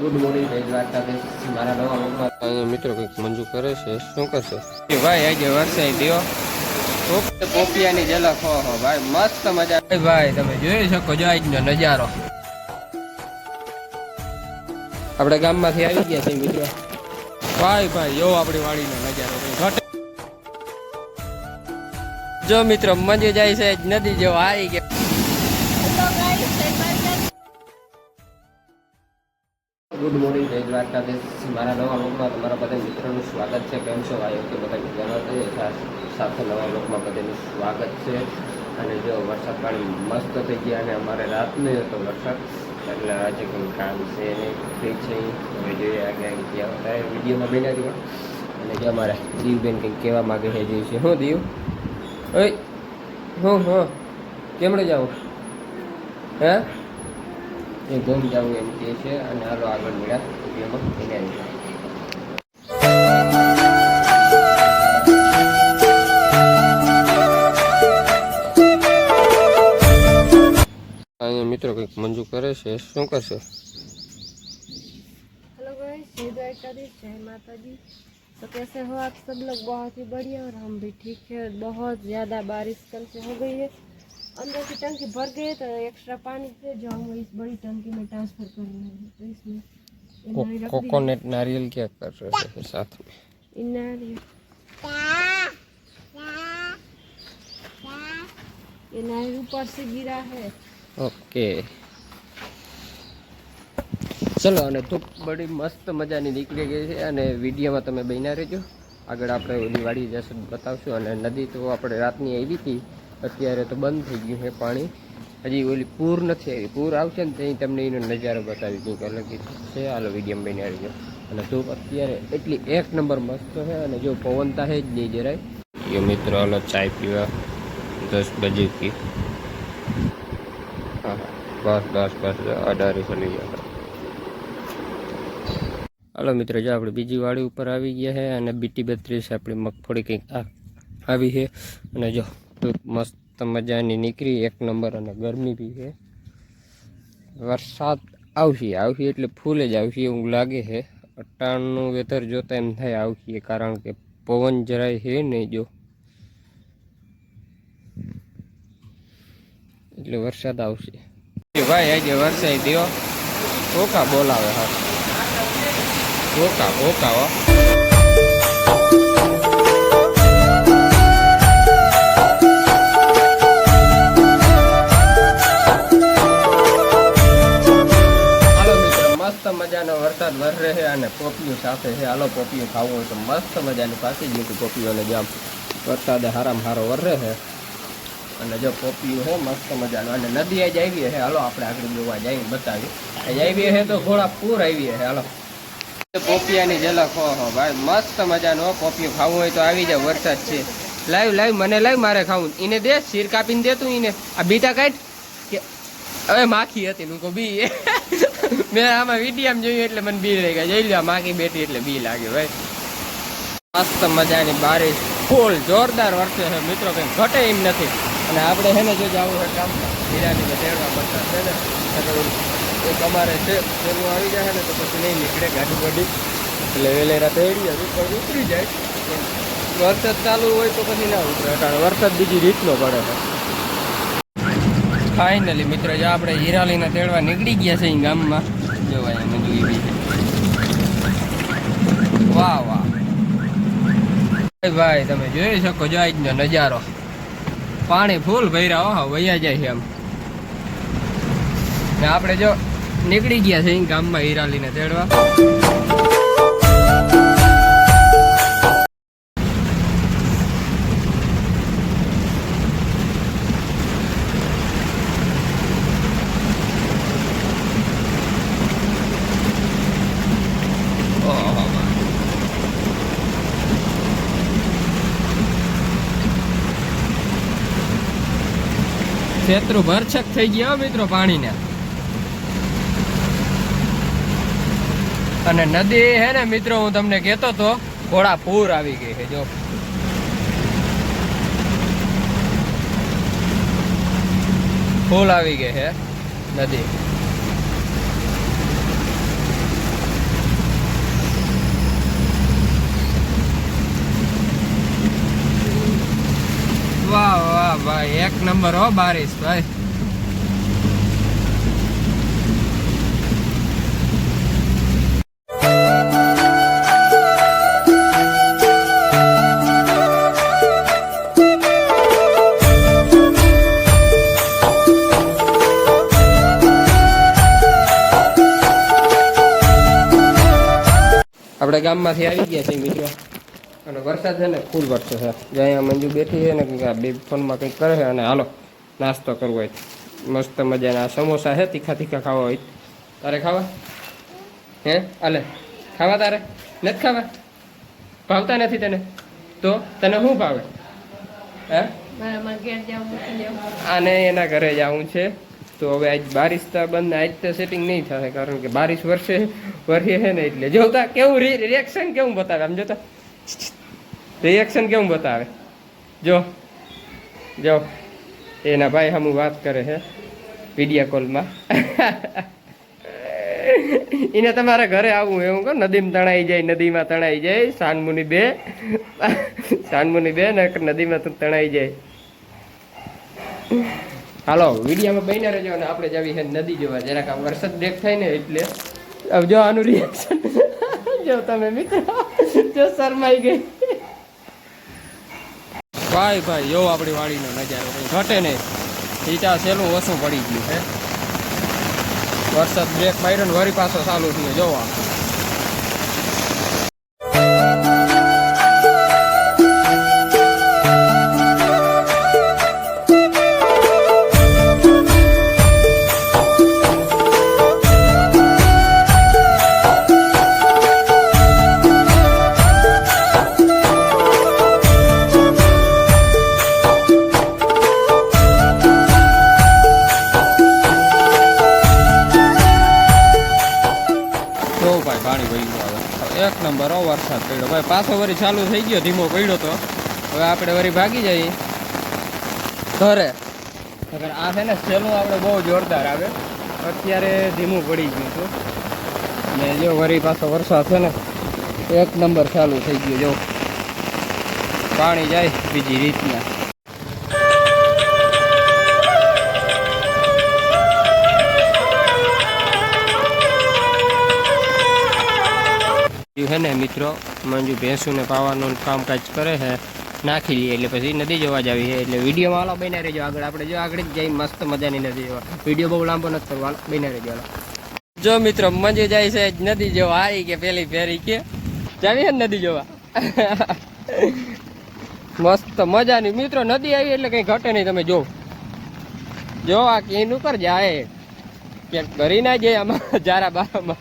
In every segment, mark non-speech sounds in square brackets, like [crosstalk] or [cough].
Good morning મારા નવા અહીંયા મિત્રો કંઈક મંજૂર કરે છે. શું કરશે? ભાઈ આજે વરસાઈ દો પોપિયાની ઝલક. હો હો ભાઈ મસ્ત મજા. ભાઈ તમે જોઈ શકો જો આજનો નજારો. આપણે ગામમાંથી આવી ગયા છે મિત્રો. ભાઈ ભાઈ જો આપણી વાડીનો નજારો. જો મિત્રો મંજુ જાય છે નદી જેવો. આવી ગયા ગુડ મોર્નિંગ જય દ્વારકાધીશ. મારા નવા લોકમાં તમારા બધા મિત્રોનું સ્વાગત છે. કેમ છો? ભાઈઓ કે બધા મજામાં સાથે નવા લોકમાં બધાનું સ્વાગત છે. અને જો વરસાદ પાણી મસ્ત થઈ ગયા અને અમારે રાત નહીં હતો વરસાદ, એટલે આજે કંઈ કામ છે ફ્રી છે હવે જોઈએ આગળ આગે ક્યાં થાય વિડીયોમાં બન્યા રહ્યો અને જો અમારે દીવબેન કંઈક કહેવા માગે છે જોયું છે. હું દીવ? ઓય, હું હું. કેમણે જાઉં હે? એ ગમ જવું એમ કહે છે અને હાલો આગળ મળ્યા વિડીયોમાં એને આવી અહીંયા મિત્રો કંઈક મંજૂર કરે છે શું કરશે हेलो गाइस जय द्वारकाधीश जय माता दी तो कैसे हो आप सब लोग बहुत ही बढ़िया और हम भी ठीक है बहुत ज़्यादा बारिश कल से हो गई है अंदर की टंकी भर गई है तो एक्स्ट्रा पानी से जो हम इस बड़ी टंकी में ट्रांसफर कर रहे हैं तो इसमें ये नारी रख दी है। कोकोनट नारियल क्या कर रहे हैं साथ में ये नारियल ये नारियल ऊपर से गिरा है ઓકે ચલો અને ધૂપ બડી મસ્ત મજાની નીકળી ગઈ છે અને વિડીયોમાં તમે બન્યા રહેજો આગળ આપણે ઓલી વાડી જશે બતાવશું અને નદી તો આપણે રાતની આવી હતી અત્યારે તો બંધ થઈ ગયું છે પાણી. હજી ઓલી પૂર નથી આવી. પૂર આવશે ને ત્યાં તમને એનો નજારો બતાવી કંઈક અલગ છે. હાલો બની આવી ગયો. અને ધૂપ અત્યારે એટલી એક નંબર મસ્ત છે અને જો પવનતા છે જ નહીં જરાય. એ મિત્રો હાલો ચાય પીવા દસ બજે થી. બસ બસ બસ અઢારે ચલી ગયા હાલો મિત્રો જો આપણે બીજી વાડી ઉપર આવી ગયા છે અને બીટી બત્રીસ આપણી મગફળી કંઈક આવી છે. અને જો મસ્ત મજાની નીકળી, એક નંબર અને ગરમી બી છે. વરસાદ આવશે આવશે એટલે ફૂલ જ આવશે એવું લાગે છે. અટાણનું વેધર જોતા એમ થાય આવશે, કારણ કે પવન જરાય છે નહીં જો. એટલે વરસાદ આવશે. ભાઈ, આજે વરસાદ દો ઓકા બોલાવે હા. ઓકા ઓકા સાથે છે. હાલો પોપિયું ખાવું હોય તો મસ્ત મજાની પાછી જ મૂકી પોપિયોને જેમ વરસાદે હારામાં હારો વરે છે. અને જો કોપીઓ છે મસ્ત મજાનું. અને નદી જ આવી છે. હાલો આપણે આગળ જોવા જઈએ બતાવી આજ આવી તો ઘોડા પૂર આવી છે. હાલો. પોપિયાની ઝલક હો હો ભાઈ મસ્ત મજાનો હો, પોપિયું ખાવું હોય તો આવી જાય વરસાદ છે. લાઈવ લાઈવ મને લાઈવ મારે ખાવું. એને દે શીર કાપીને દે તું એને આ બીટા કાઢ. કે હવે માખી હતી નું બી. મેં આમાં વિડીયામાં જોયું એટલે મને બી લાગ્યા. જોઈ લ્યો માકી બેઠી એટલે બી લાગ્યું, ભાઈ. મસ્ત મજાની બારીશ ફૂલ જોરદાર વરસે છે. મિત્રો, કંઈ ઘટે એમ નથી. અને આપણે હેને જો જવું છે કામ હીરાની તેડવા પડતા છે ને એક અમારે છે પેલું આવી જાય ને તો પછી નહીં નીકળે, ગાડી ગાડી એટલે વેલેરા તેડીએ ઉપર ઉતરી જાય. વરસાદ ચાલુ હોય તો પછી ના ઉતરે, કારણ વરસાદ બીજી રીતનો પડે છે. ફાઇનલી મિત્રો, જો આપણે હિરાલીને તેડવા નીકળી ગયા છે અહીં ગામમાં. જોવાય મંજુ એવી વાહ વાહ. ભાઈ, તમે જોઈ શકો જો આજનો નજારો. પાણી ફૂલ ભર્યા હો વૈયા જાય છે એમ ને આપણે જો નીકળી ગયા છે ગામમાં હીરાલીને તેડવા. શેત્રુ ભરછક થઈ ગયા મિત્રો પાણીને. અને નદી હે ને મિત્રો, હું તમને કહેતો તો ઘોડાપુર આવી ગઈ છે, જો. ફૂલ આવી ગઈ છે, નદી. વાહ ભાઈ એક નંબર હો બારીશ ભાઈ. આપણે ગામમાંથી આવી ગયા છીએ મિત્રો. અને વરસાદ છે ને, ફૂલ વરસે છે. જે અહીંયા મંજુ બેઠી છે ને, કંઈક આ બે ફોનમાં કંઈક કરે છે અને હાલો, નાસ્તો કરવો હોય. મસ્ત મજાના સમોસા છે, તીખા તીખા ખાવા હોય. તારે ખાવા? હે? હાલે ખાવા તારે? નથી ખાવા? ભાવતા નથી તને? તો તને શું ભાવે? હે? આને એના ઘરે જવું છે. તો હવે આજ બારિશ તો બંધ, આજ તો સેટિંગ નહીં થશે, કારણ કે બારિશ વર્ષે વરસે છે ને, એટલે જોતા કેવું રિએક્શન કેવું બતાવે, આમ જોતા રિએક્શન કેવું બતાવે? જો જો, એના ભાઈ હમું વાત કરે છે વીડિયો કોલમાં એને તમારા ઘરે આવું એવું કહો, નદીમાં તણાઈ જાય, નદીમાં તણાઈ જાય, સાનમુની બે સાનમુની બે ને નદીમાં તણાઈ જાય. હાલો, વિડીયામાં બહીને રહેજો અને આપણે જવી છે નદી જોવા. જરાક આ વરસાદ બ્રેક થાય ને એટલે. જો આનું રિએક્શન [laughs] જો તમે મિત્રો, જો શરમાઈ ગઈ. ભાઈ ભાઈ, યો આપણી વાડીનો નજારો કંઈ ઘટે નહીં. ઈટા સેલું ઓછું પડી ગયું છે. વરસાદ બ્રેક માર્યો ને વરી પાછો ચાલુ થયો, જોવા. વરસાદ પડ્યો. ભાઈ પાછો વરી ચાલુ થઈ ગયો ધીમો પડ્યો તો. હવે આપણે વરી ભાગી જઈએ. ઘરે આ છે ને સેલું આપણે બહુ જોરદાર આવે. અત્યારે ધીમું પડી ગયું હતું ને જો વરી પાછો વરસાદ છે ને, એક નંબર ચાલુ થઈ ગયો જો. પાણી જાય બીજી રીતના. છે ને મિત્રો? મંજુ ભેંસુને પાવાનું કામકાજ કરે છે. નાખી લઈએ એટલે પછી નદી જોવા જવી છે એટલે વિડીયોમાં હાલો, બન્યા રહેજો આગળ. આપણે જો આગળ જઈ મસ્ત મજાની નદી જોવા. વીડિયો બહુ લાંબો નથી કરવો. બન્યા રહેજો, હાલો. જો મિત્રો, મંજુ જાય છે નદી જોવા. આવી કે પેલી ફેરી કે? જાવી નદી જોવા? [laughs] મસ્ત મજાની. મિત્રો, નદી આવી એટલે કંઈ ઘટે નહીં. તમે જો જો આ કેન ઉપર જાય. ક્યાંક કરી ના જાય આમાં. [laughs] જારા બારામાં.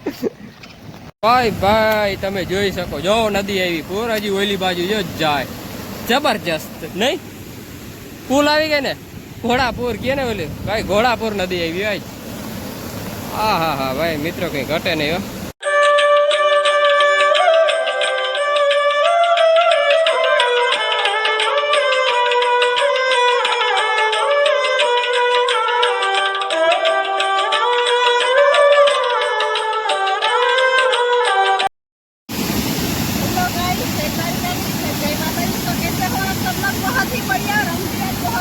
ભાઈ ભાઈ, તમે જોઈ શકો. જો નદી આવી પૂર હજી ઓલી બાજુ, જો જાય. જબરજસ્ત, નહીં? પુલ આવી ગઈ ને? ઘોડાપુર કે ને ઓલી? ભાઈ, ઘોડાપુર નદી આવી, ભાઈ. હા હા હા ભાઈ, મિત્રો કઈ ઘટે નહીં હો.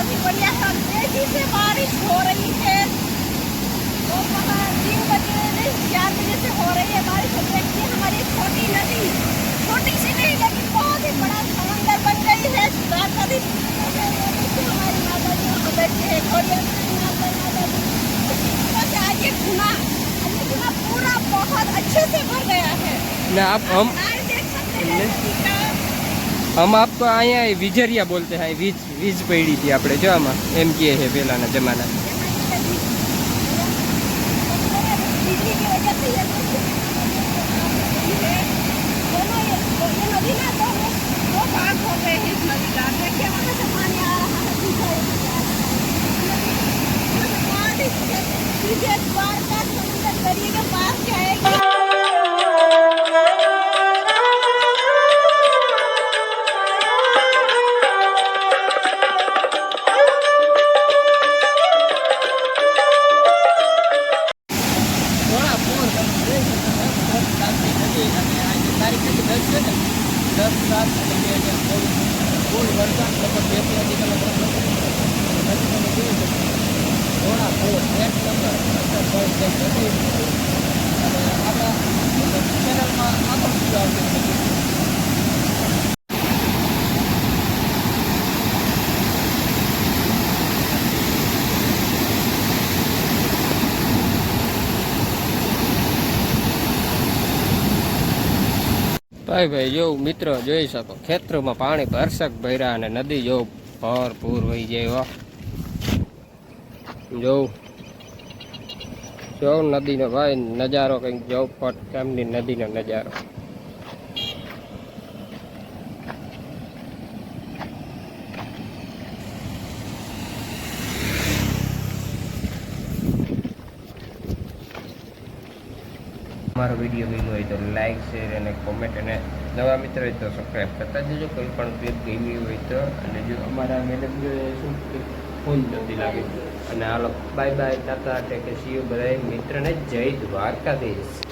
काफ़ी बढ़िया था तेज़ी से बारिश हो रही है। और वहाँ तीन बजे चार बजे से हो रही है बारिश। हो रही है हमारी छोटी नदी। छोटी सी नहीं लेकिन बहुत ही बड़ा समंदर बन गई है। रात का दिन हमारी माता जी वहाँ बैठे है। छोड़िया पूरा बहुत अच्छे से भर गया है। ना आप हम देख सकते हैं हम आपको અહીંયા વીજરિયા बोलते हैं વીજ વીજ પડી હતી આપણે જો આમાં એમ કહે છે પહેલાના જમાના ભાઈ ભાઈ, જો મિત્રો જોઈ શકો, ખેતરોમાં પાણી ભરસક ભર્યા અને નદી જો ભરપૂર વહી જાય જોઉં જો નદીનો ભાઈ નજારો કંઈક જો પટ કેમની નદીનો નજારો. મારો વીડિયો ગમ્યો હોય તો લાઇક શેર અને કોમેન્ટ અને નવા મિત્ર હોય તો સબસ્ક્રાઈબ કરતા જજો. કોઈ પણ ક્લિપ ગમી હોય તો અને જો અમારા મેડમ શું ફોન નથી લાગે. અને હાલો બાય બાય ટાટા ટેકે સીઓ બધા મિત્રને જય દ્વારકાધીશ.